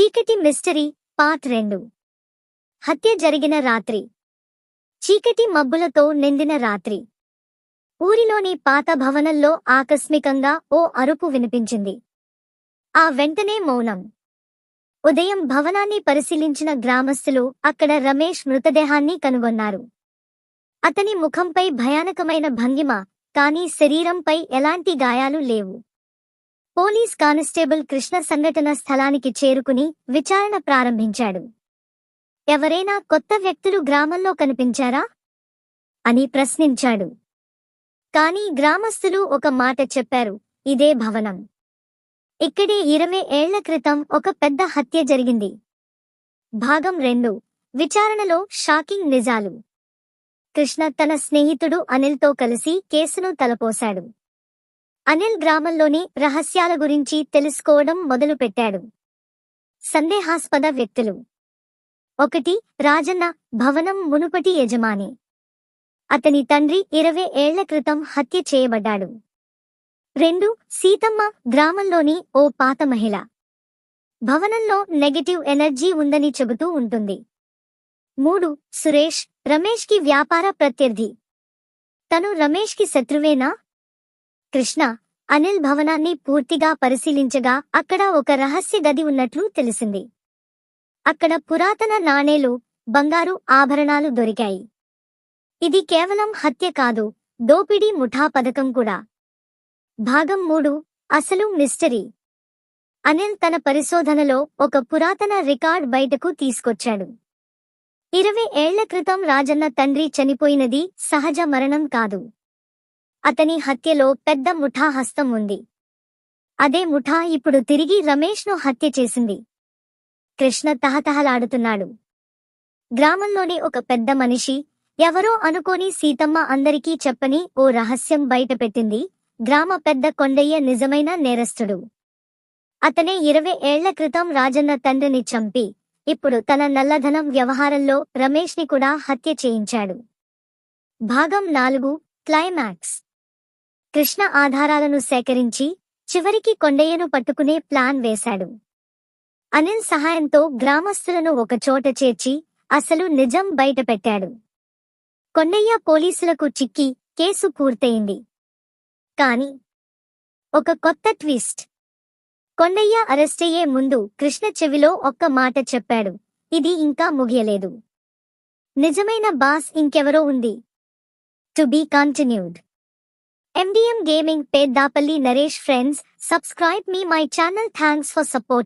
చీకటి mystery part రెండు. హత్య జరిగిన రాత్రి. చీకటి మబ్బులతో నిండిన రాత్రి. ఊరిలోని పాత భవనంలో ఆకస్మికంగా ఓ అరుపు వినిపించింది. ఆ వెంటనే మౌనం. ఉదయం భవనాన్ని పరిశీలించిన గ్రామస్తులు అక్కడ రమేష్ మృతదేహాన్ని కనుగొన్నారు. అతని ముఖంపై భయానకమైన భంగిమ కానీ శరీరంపై ఎలాంటి గాయాలు లేవు. పోలీస్ కానిస్టేబుల్ కృష్ణ సంఘటన స్థలానికి చేరుకుని విచారణ ప్రారంభించాడు. ఎవరైనా కొత్త వ్యక్తులు గ్రామంలో కనిపించారా? అని ప్రశ్నించాడు. కాని గ్రామస్తులు ఒక మాట చెప్పారు. ఇదే భవనం. ఇక్కడే ఇరవై ఏళ్ళ క్రితం ఒక పెద్ద హత్య జరిగింది. భాగం రెండు. విచారణలో షాకింగ్ నిజాలు. కృష్ణ తన స్నేహితుడు అనిల్తో కలిసి కేసును తలపోశాడు. అనిల్ గ్రామంలోని రహస్యాల గురించి తెలుసుకోవడం మొదలుపెట్టాడు. సందేహాస్పద వ్యక్తులు. ఒకటి రాజన్న భవనం మునుపటి యజమాని. అతని తండ్రి ఇరవై ఏళ్ళ క్రితం హత్య చేయబడ్డాడు. రెండు సీతమ్మ గ్రామంలోని ఓ పాత మహిళ. భవనంలో నెగటివ్ ఎనర్జీ ఉందని చెబుతూ ఉంటుంది. మూడు సురేష్ రమేష్కి వ్యాపార ప్రత్యర్థి. తను రమేష్కి శత్రువేనా? కృష్ణ అనిల్ భవనాన్ని పూర్తిగా పరిశీలించగా అక్కడ ఒక రహస్య గది ఉన్నట్లు తెలిసింది. అక్కడ పురాతన నాణేలు బంగారు ఆభరణాలు దొరికాయి. ఇది కేవలం హత్య కాదు దోపిడీ ముఠా పథకం కూడా. భాగం మూడు అసలు మిస్టరీ. అనిల్ తన పరిశోధనలో ఒక పురాతన రికార్డ్ బయటకు తీసుకొచ్చాడు. ఇరవై ఏళ్ళ క్రితం రాజన్న తండ్రి చనిపోయినది సహజ మరణం కాదు. అతని హత్యలో పెద్ద ముఠా హస్తం ఉంది. అదే ముఠా ఇప్పుడు తిరిగి రమేష్ను హత్య చేసింది. కృష్ణ తహతహలాడుతున్నాడు. గ్రామంలోని ఒక పెద్ద మనిషి ఎవరో అనుకోని సీతమ్మ అందరికీ చెప్పని ఓ రహస్యం బయటపెట్టింది. గ్రామ పెద్ద కొండయ్య నిజమైన నేరస్తుడు. అతనే ఇరవై ఏళ్ళ క్రితం రాజన్న తండ్రిని చంపి ఇప్పుడు తన నల్లధనం వ్యవహారంలో రమేష్ని కూడా హత్య చేయించాడు. భాగం నాలుగు క్లైమాక్స్. కృష్ణ ఆధారాలను సేకరించి చివరికి కొండయ్యను పట్టుకునే ప్లాన్ వేశాడు. అనిల్ సహాయంతో గ్రామస్తులను ఒకచోట చేర్చి అసలు నిజం బయటపెట్టాడు. కొండయ్య పోలీసులకు చిక్కి కేసు పూర్తయింది. కాని ఒక కొత్త ట్విస్ట్. కొండయ్య అరెస్టయ్యే ముందు కృష్ణ చెవిలో ఒక్క మాట చెప్పాడు. ఇది ఇంకా ముగియలేదు. నిజమైన బాస్ ఇంకెవరో ఉంది. To be continued. MDM Gaming Peddapalli Naresh friends, subscribe me my channel thanks for support.